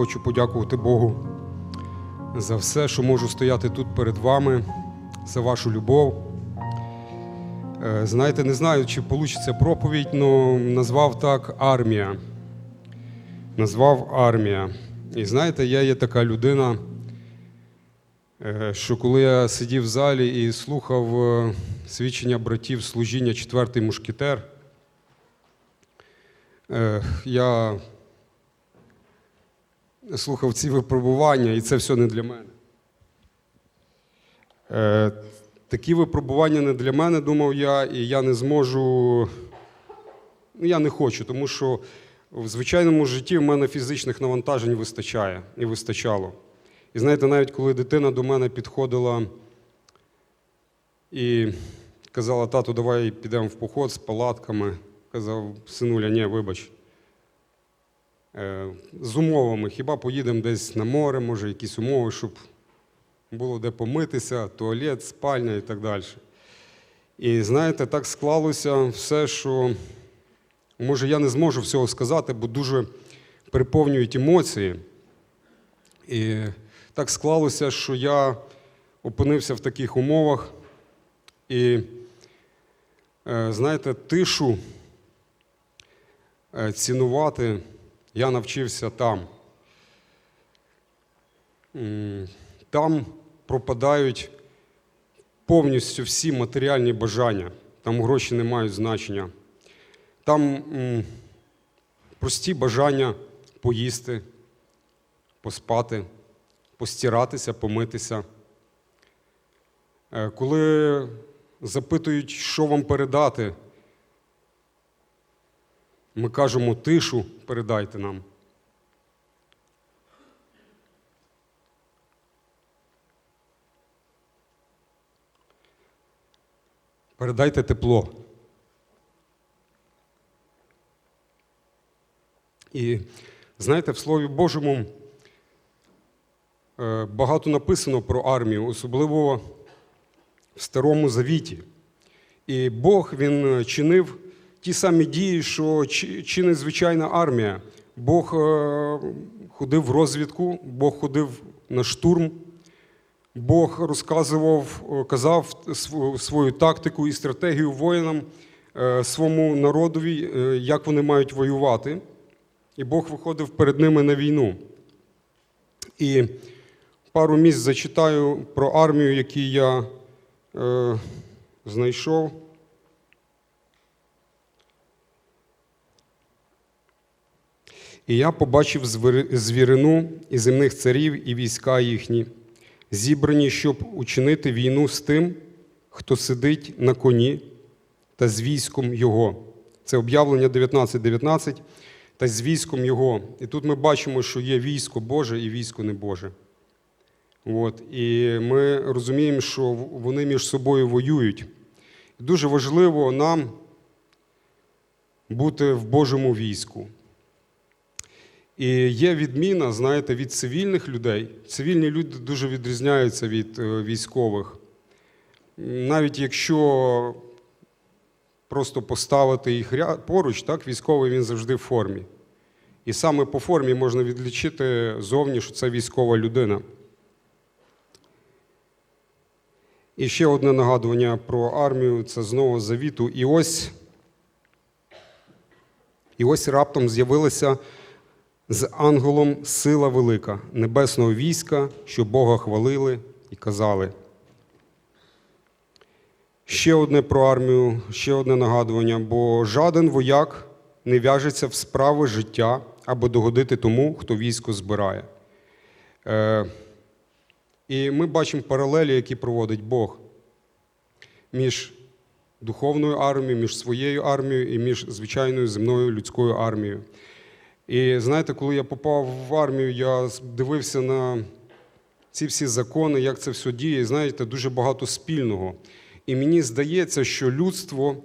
Хочу подякувати Богу за все, що можу стояти тут перед вами, за вашу любов. Е, Знаєте, не знаю, чи вийде проповідь, але назвав так армія. Назвав армія. І знаєте, я є така людина, е, що коли я сидів в залі і слухав е, свідчення братів служіння четвертий мушкетер, я слухав ці випробування, і це все не для мене. Е, такі випробування не для мене, думав я, і я не зможу. Ну, я не хочу, тому що в звичайному житті в мене фізичних навантажень вистачає і вистачало. І знаєте, навіть коли дитина до мене підходила і казала, тату, давай підемо в поход з палатками, казав, синуля, ні, вибач. Е, з умовами. Хіба поїдемо десь на море, може, якісь умови, щоб було де помитися, туалет, спальня і так далі. І знаєте, так склалося все, що може я не зможу всього сказати, бо дуже переповнюють емоції. І так склалося, що я опинився в таких умовах. І е, знаєте, тишу е, цінувати я навчився там. Там пропадають повністю всі матеріальні бажання, там гроші не мають значення. Там прості бажання поїсти, поспати, постиратися, помитися. Е, Коли запитують, що вам передати, ми кажемо тишу, передайте нам. Передайте тепло. І знаєте, в Слові Божому е, багато написано про армію, особливо в Старому Завіті. І Бог він чинив ті самі дії, що чи- чинить звичайна армія. Бог е, ходив в розвідку, Бог ходив на штурм, Бог розказував, е, казав свою тактику і стратегію воїнам, е, своєму народові, як вони мають воювати. І Бог виходив перед ними на війну. І пару місць зачитаю про армію, яку я е, знайшов. І я побачив звірину і земних царів і війська їхні, зібрані, щоб учинити війну з тим, хто сидить на коні та з військом його. Це об'явлення 19.19 та з військом його. І тут ми бачимо, що є військо Боже і військо не Боже. От. І ми розуміємо, що вони між собою воюють. Дуже важливо нам бути в Божому війську. І є відміна, знаєте, від цивільних людей. Цивільні люди дуже відрізняються від е, військових. Навіть якщо просто поставити їх поруч, так, військовий він завжди в формі. І саме по формі можна відлічити зовні, що це військова людина. І ще одне нагадування про армію це знову завіту. І ось, і ось раптом з'явилася з ангелом сила велика небесного війська, що Бога хвалили і казали. Ще одне про армію, ще одне нагадування, бо жаден вояк не в'яжеться в справи життя або догодити тому, хто військо збирає. Е, і ми бачимо паралелі, які проводить Бог між духовною армією, між своєю армією і між звичайною земною людською армією. І знаєте, коли я попав в армію, я дивився на ці всі закони, як це все діє, і знаєте, дуже багато спільного. І мені здається, що людство,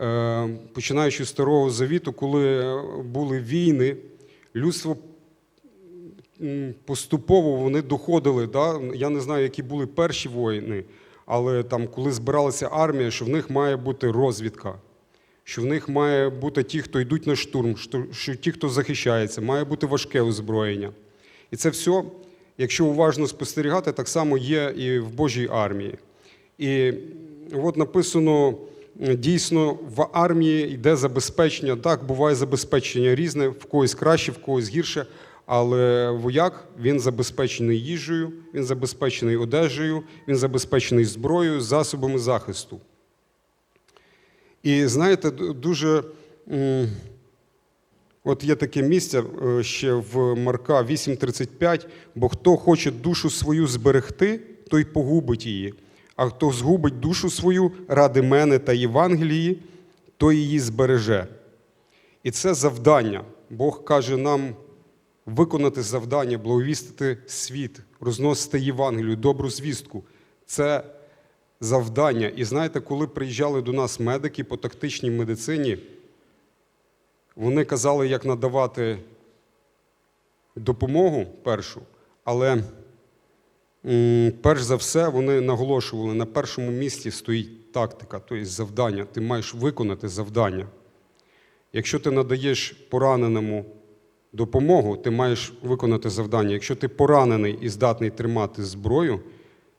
е, починаючи з Старого Завіту, коли були війни, людство поступово вони доходили. Да? Я не знаю, які були перші воїни, але там, коли збиралася армія, що в них має бути розвідка, що в них має бути ті, хто йдуть на штурм, що, ті, хто захищається, має бути важке озброєння. І це все, якщо уважно спостерігати, так само є і в Божій армії. І от написано, дійсно, в армії йде забезпечення. Так, буває забезпечення різне, в когось краще, в когось гірше. Але вояк він забезпечений їжею, він забезпечений одежею, він забезпечений зброєю, засобами захисту. І знаєте, дуже от є таке місце е, ще в Марка 8:35, бо хто хоче душу свою зберегти, той погубить її. А хто згубить душу свою ради мене та Євангелії, той її збереже. І це завдання. Бог каже нам виконати завдання, благовістити світ, розносити Євангелію, добру звістку. Це завдання. І знаєте, коли приїжджали до нас медики по тактичній медицині, вони казали, як надавати допомогу першу, але перш за все вони наголошували, на першому місці стоїть тактика, тобто завдання. Ти маєш виконати завдання. Якщо ти надаєш пораненому допомогу, ти маєш виконати завдання. Якщо ти поранений і здатний тримати зброю,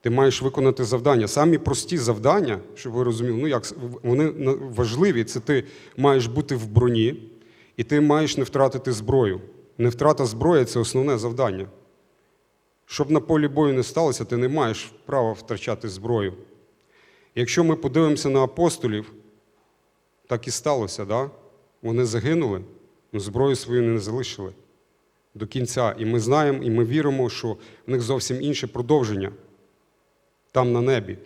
ти маєш виконати завдання. Самі прості завдання, щоб ви розуміли, ну як вони важливі. Це ти маєш бути в броні, і ти маєш не втратити зброю. Не втрата зброї це основне завдання. Щоб на полі бою не сталося, ти не маєш права втрачати зброю. Якщо ми подивимося на апостолів, так і сталося, да? вони загинули, але зброю свою не залишили до кінця. І ми знаємо, і ми віримо, що в них зовсім інше продовження там на небі.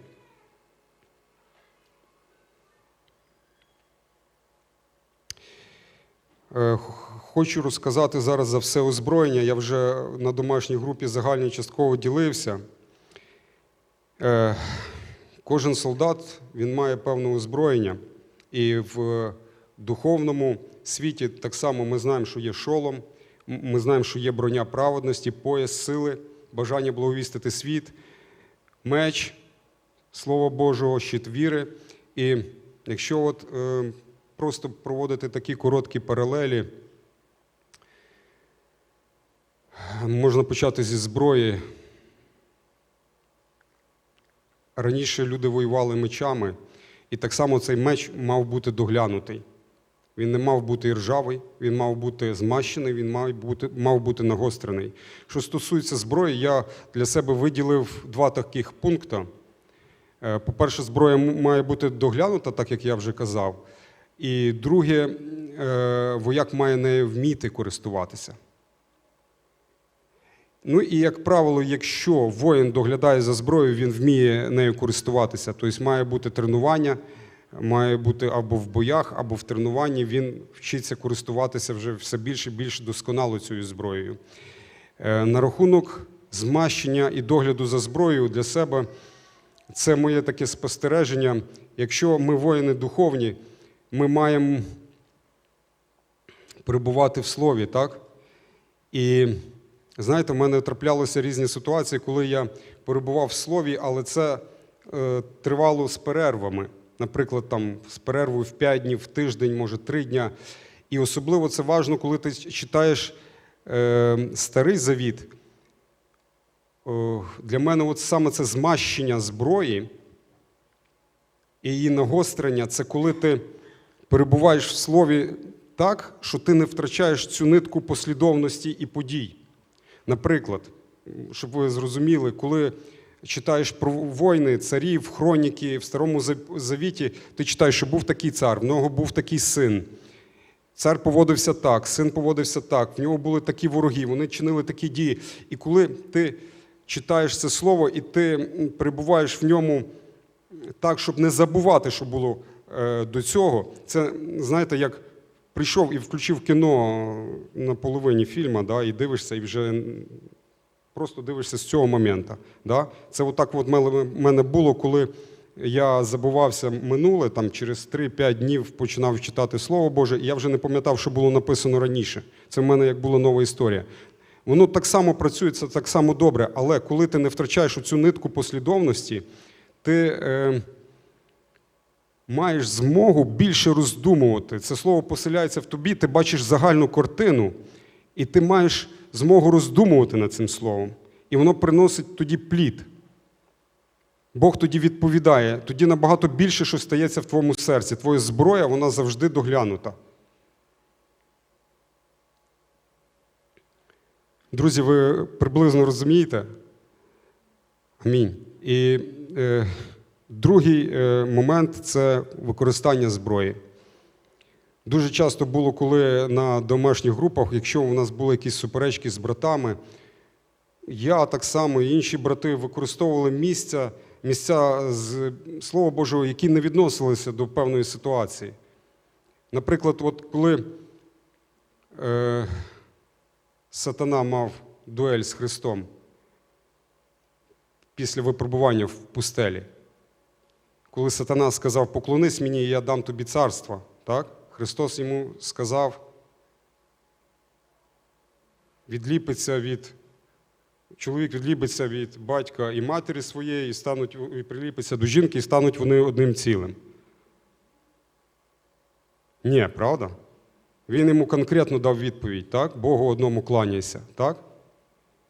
Е, Хочу розказати зараз за все озброєння. Я вже на домашній групі загальній частково ділився. Е, Кожен солдат він має певне озброєння. І в духовному світі так само ми знаємо, що є шолом, ми знаємо, що є броня праведності, пояс сили, бажання благовістити світ, меч, Слово Божого, щит віри. І якщо от, е, просто проводити такі короткі паралелі, можна почати зі зброї. Раніше люди воювали мечами, і так само цей меч мав бути доглянутий. Він не мав бути іржавий, він мав бути змащений, він мав бути, мав бути нагострений. Що стосується зброї, я для себе виділив два таких пункти. Е, По-перше, зброя має бути доглянута, так як я вже казав. І друге, е, вояк має нею вміти користуватися. Ну і, як правило, якщо воїн доглядає за зброєю, він вміє нею користуватися. Тобто має бути тренування, має бути або в боях, або в тренуванні. Він вчиться користуватися вже все більше і більше досконало цією зброєю. Е, На рахунок змащення і догляду за зброєю для себе це моє таке спостереження. Якщо ми воїни духовні, ми маємо перебувати в слові, так? І знаєте, в мене траплялися різні ситуації, коли я перебував в слові, але це е, тривало з перервами. Наприклад, там з перервою в 5 днів, в тиждень, може 3 дня. І особливо це важливо, коли ти читаєш е, старий завіт. Для мене от саме це змащення зброї і її нагострення це коли ти перебуваєш в слові так, що ти не втрачаєш цю нитку послідовності і подій. Наприклад, щоб ви зрозуміли, коли читаєш про війни, царів, хроніки в Старому Завіті, ти читаєш, що був такий цар, в нього був такий син. Цар поводився так, син поводився так, в нього були такі вороги, вони чинили такі дії. І коли ти читаєш це слово і ти перебуваєш в ньому так, щоб не забувати, що було е, до цього, це, знаєте, як прийшов і включив кіно на половині фільму, да, і дивишся, і вже просто дивишся з цього моменту. Да? Це отак от мене було, коли я забувався минуле, там через 3-5 днів починав читати Слово Боже, і я вже не пам'ятав, що було написано раніше. Це в мене як була нова історія. Воно так само працює, це так само добре, але коли ти не втрачаєш оцю нитку послідовності, ти е, маєш змогу більше роздумувати. Це слово поселяється в тобі, ти бачиш загальну картину. І ти маєш змогу роздумувати над цим словом. І воно приносить тоді плід. Бог тоді відповідає, тоді набагато більше, що стається в твоєму серці. Твоя зброя, вона завжди доглянута. Друзі, ви приблизно розумієте? Амінь. І е, другий е, момент це використання зброї. Дуже часто було, коли на домашніх групах, якщо у нас були якісь суперечки з братами, я так само і інші брати використовували місця, місця з Слова Божого, які не відносилися до певної ситуації. Наприклад, от коли е, сатана мав дуель з Христом після випробування в пустелі, коли сатана сказав, поклонись мені, і я дам тобі царство, так? Христос йому сказав, відліпиться від чоловік відліпиться від батька і матері своєї, і стануть, і приліпиться до жінки, і стануть вони одним цілим. Ні, правда? Він йому конкретно дав відповідь, так? Богу одному кланяйся, так?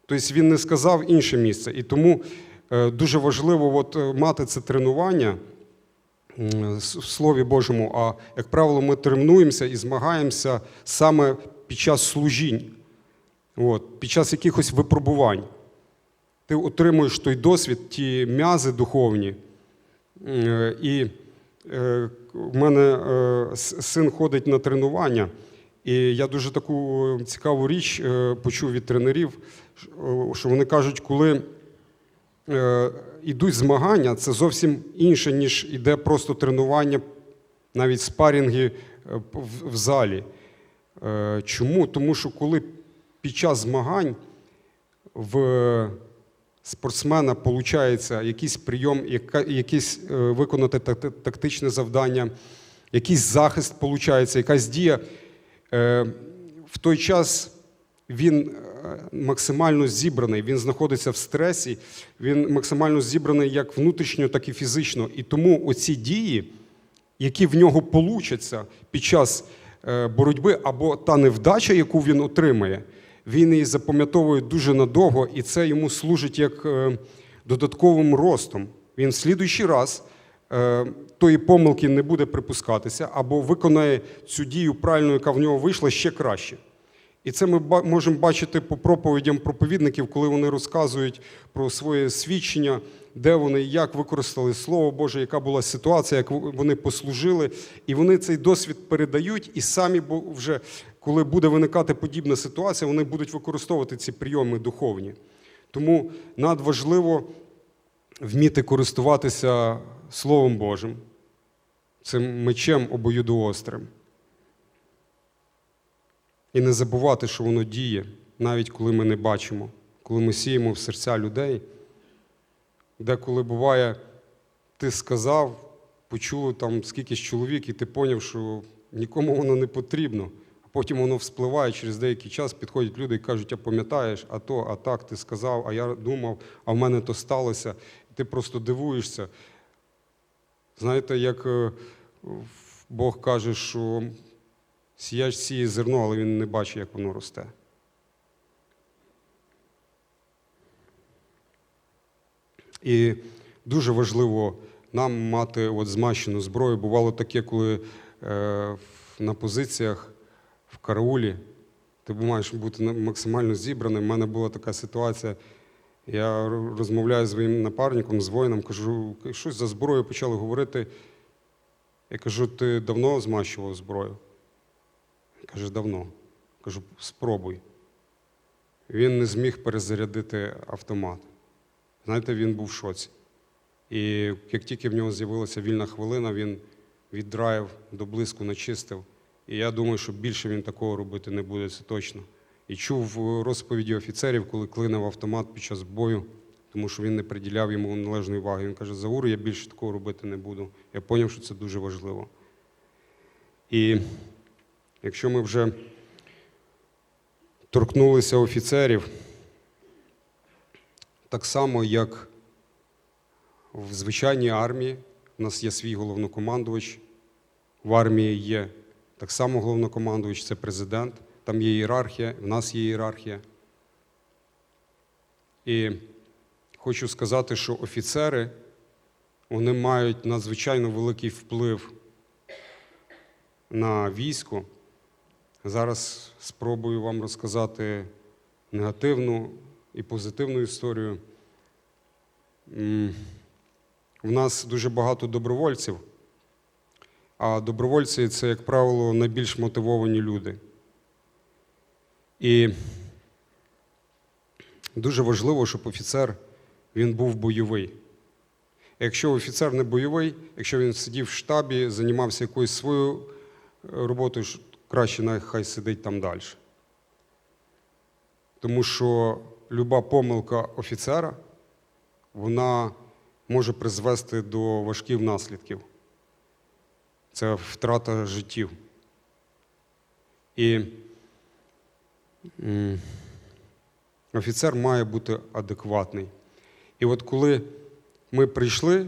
Тобто він не сказав інше місце. І тому е, дуже важливо от, е, мати це тренування в Слові Божому. А, як правило, ми тренуємося і змагаємося саме під час служінь, от, під час якихось випробувань. Ти отримуєш той досвід, ті м'язи духовні. І е, в мене е, син ходить на тренування, і я дуже таку цікаву річ е, почув від тренерів, що вони кажуть, коли е, йдуть змагання, це зовсім інше, ніж іде просто тренування, навіть спарінги е, в- залі. Е, Чому? Тому що коли під час змагань в спортсмена виходить якийсь прийом, е, виконати тактичне завдання, якийсь захист виходить, якась дія. В той час він максимально зібраний, він знаходиться в стресі, він максимально зібраний як внутрішньо, так і фізично. І тому оці дії, які в нього получаться під час е, боротьби, або та невдача, яку він отримає, він її запам'ятовує дуже надовго, і це йому служить як е, додатковим ростом. Він в слідуючий раз е, тої помилки не буде припускатися, або виконає цю дію правильно, яка в нього вийшла, ще краще. І це ми можемо бачити по проповідям проповідників, коли вони розказують про своє свідчення, де вони як використали Слово Боже, яка була ситуація, як вони послужили. І вони цей досвід передають, і самі вже, коли буде виникати подібна ситуація, вони будуть використовувати ці прийоми духовні. Тому надважливо вміти користуватися Словом Божим, цим мечем обоюдоострим. І не забувати, що воно діє, навіть коли ми не бачимо, коли ми сіємо в серця людей, деколи буває, ти сказав, почули там скількись чоловік, і ти поняв, що нікому воно не потрібно. А потім воно вспливає через деякий час, підходять люди і кажуть, а пам'ятаєш, а то, а так ти сказав, а я думав, а в мене то сталося. І ти просто дивуєшся. Знаєте, як е, Бог каже, що Сіяч сіє зерно, але він не бачить, як воно росте. І дуже важливо нам мати от змащену зброю. Бувало таке, коли е, на позиціях в караулі ти маєш бути максимально зібраним. У мене була така ситуація. Я розмовляю з своїм напарником, з воїном, кажу, щось за зброю почали говорити. Я кажу, ти давно змащував зброю? Каже, давно. Кажу, спробуй. Він не зміг перезарядити автомат. Знаєте, він був в шоці. І як тільки в нього з'явилася вільна хвилина, він віддраїв до блиску, начистив. І я думаю, що більше він такого робити не буде, це точно. І чув розповіді офіцерів, коли клинив автомат під час бою, тому що він не приділяв йому належної уваги. Він каже, Зауру, я більше такого робити не буду. Я зрозумів, що це дуже важливо. І якщо ми вже торкнулися офіцерів, так само, як в звичайній армії, у нас є свій головнокомандувач, в армії є так само головнокомандувач, це президент, там є ієрархія, в нас є ієрархія. І хочу сказати, що офіцери вони мають надзвичайно великий вплив на військо. Зараз спробую вам розказати негативну і позитивну історію. В нас дуже багато добровольців, а добровольці це, як правило, найбільш мотивовані люди. І дуже важливо, щоб офіцер він був бойовий. Якщо офіцер не бойовий, якщо він сидів в штабі, займався якоюсь своєю е, роботою, краще нехай сидить там далі. Тому що люба помилка офіцера, вона може призвести до важких наслідків. Це втрата життів. І офіцер має бути адекватний. І от коли ми прийшли,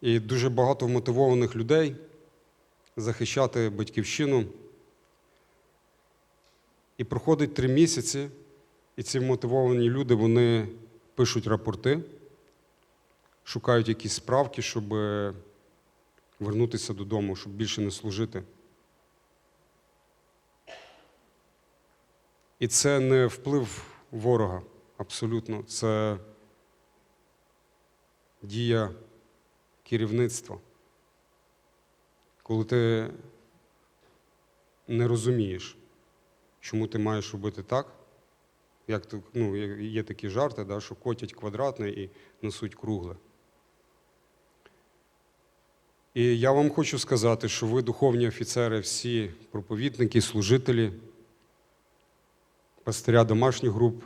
і дуже багато вмотивованих людей захищати батьківщину, і проходить три місяці, і ці мотивовані люди вони пишуть рапорти, шукають якісь справки, щоб е, вернутися додому, щоб більше не служити. І це не вплив ворога абсолютно. Це дія керівництва. Коли ти не розумієш, чому ти маєш робити так, як ну, є такі жарти, да, що котять квадратне і несуть кругле. І я вам хочу сказати, що ви, духовні офіцери, всі проповідники, служителі, пастиря домашніх груп,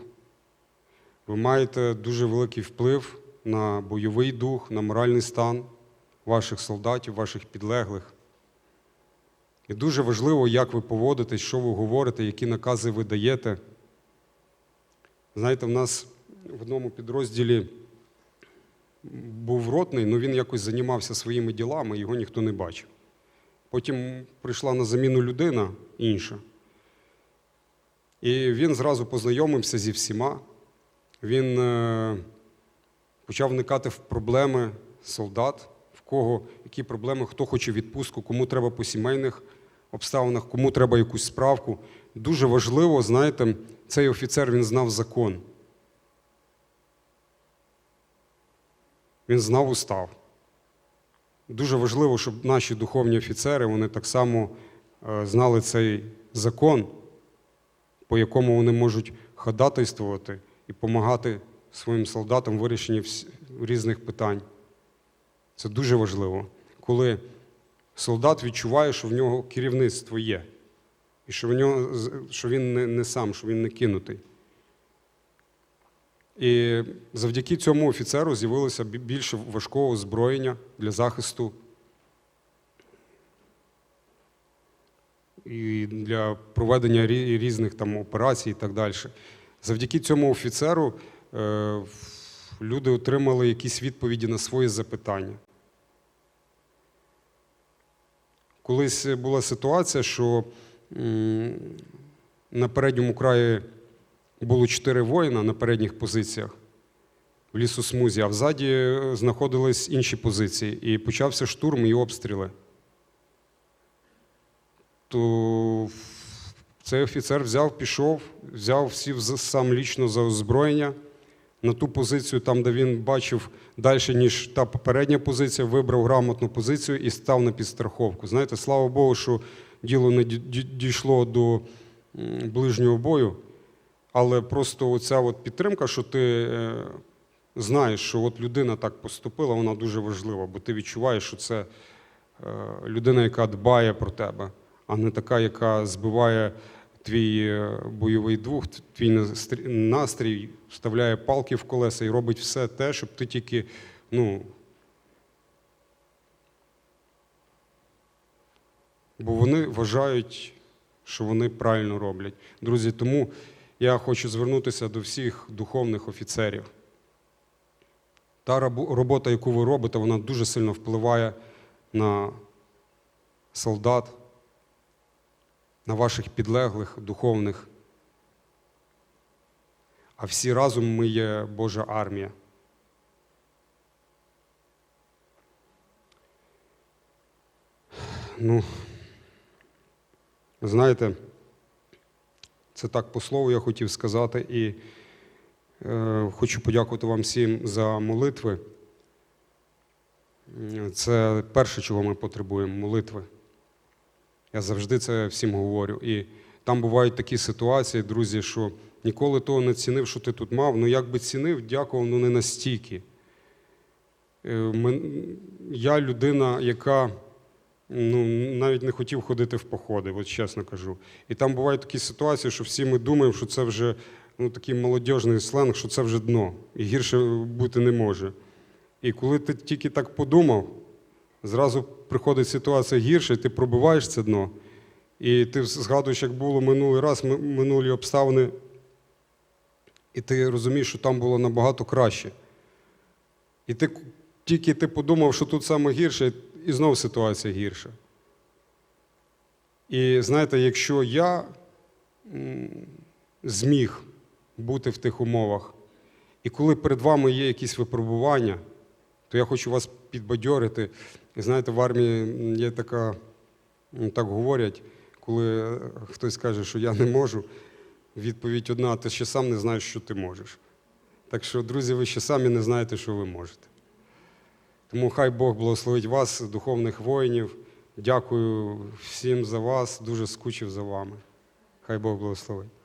ви маєте дуже великий вплив на бойовий дух, на моральний стан ваших солдатів, ваших підлеглих. І дуже важливо, як ви поводитесь, що ви говорите, які накази ви даєте. Знаєте, в нас в одному підрозділі був ротний, але він якось займався своїми ділами, його ніхто не бачив. Потім прийшла на заміну людина інша. І він зразу познайомився зі всіма. Він е, почав вникати в проблеми солдат, в кого які проблеми, хто хоче відпустку, кому треба по сімейних обставинах, кому треба якусь справку. Дуже важливо, знаєте, цей офіцер він знав закон. Він знав устав. Дуже важливо, щоб наші духовні офіцери вони так само е, знали цей закон, по якому вони можуть ходатайствувати і допомагати своїм солдатам в вирішенні різних питань. Це дуже важливо, коли солдат відчуває, що в нього керівництво є, і що, в нього, що він не, не сам, що він не кинутий. І завдяки цьому офіцеру з'явилося більше важкого озброєння для захисту і для проведення різних там операцій і так далі. Завдяки цьому офіцеру е, люди отримали якісь відповіді на свої запитання. Колись була ситуація, що на передньому краї було чотири воїна на передніх позиціях в лісосмузі, а взаді е, знаходились інші позиції. І почався штурм і обстріли. То цей офіцер взяв, пішов, взяв, за- сам лічно за озброєння. На ту позицію, там, де він бачив далі, ніж та попередня позиція, вибрав грамотну позицію і став на підстраховку. Знаєте, слава Богу, що діло не ді- ді- дійшло до ближнього бою. Але просто оця от підтримка, що ти е, знаєш, що от людина так поступила, вона дуже важлива, бо ти відчуваєш, що це е, людина, яка дбає про тебе, а не така, яка збиває твій е, бойовий дух, твій настрій- настрій, вставляє палки в колеса і робить все те, щоб ти тільки, ну. Бо вони вважають, що вони правильно роблять. Друзі, тому я хочу звернутися до всіх духовних офіцерів. Та робота, яку ви робите, вона дуже сильно впливає на солдат. На ваших підлеглих, духовних. А всі разом ми є Божа армія. Ну, знаєте, це так по слову я хотів сказати, і е, хочу подякувати вам всім за молитви. Це перше, чого ми потребуємо молитви. Я завжди це всім говорю. І там бувають такі ситуації, друзі, що ніколи того не цінив, що ти тут мав. Ну як би цінив, дякував, ну не настільки. Е, Я людина, яка ну, навіть не хотів ходити в походи, от чесно кажу. І там бувають такі ситуації, що всі ми думаємо, що це вже ну, такий молодіжний сленг, що це вже дно, і гірше бути не може. І коли ти тільки так подумав, зразу приходить ситуація гірша, і ти пробиваєш це дно. І ти згадуєш, як було минулий раз, минулі обставини, і ти розумієш, що там було набагато краще. І ти тільки ти подумав, що тут саме гірше, і знов ситуація гірша. І знаєте, якщо я зміг бути в тих умовах, і коли перед вами є якісь випробування, то я хочу вас підбадьорити. І знаєте, в армії є така, так говорять, коли е, хтось каже, що я не можу, відповідь одна, ти ще сам не знаєш, що ти можеш. Так що, друзі, ви ще самі не знаєте, що ви можете. Тому хай Бог благословить вас, духовних воїнів. Дякую всім за вас, дуже скучив за вами. Хай Бог благословить.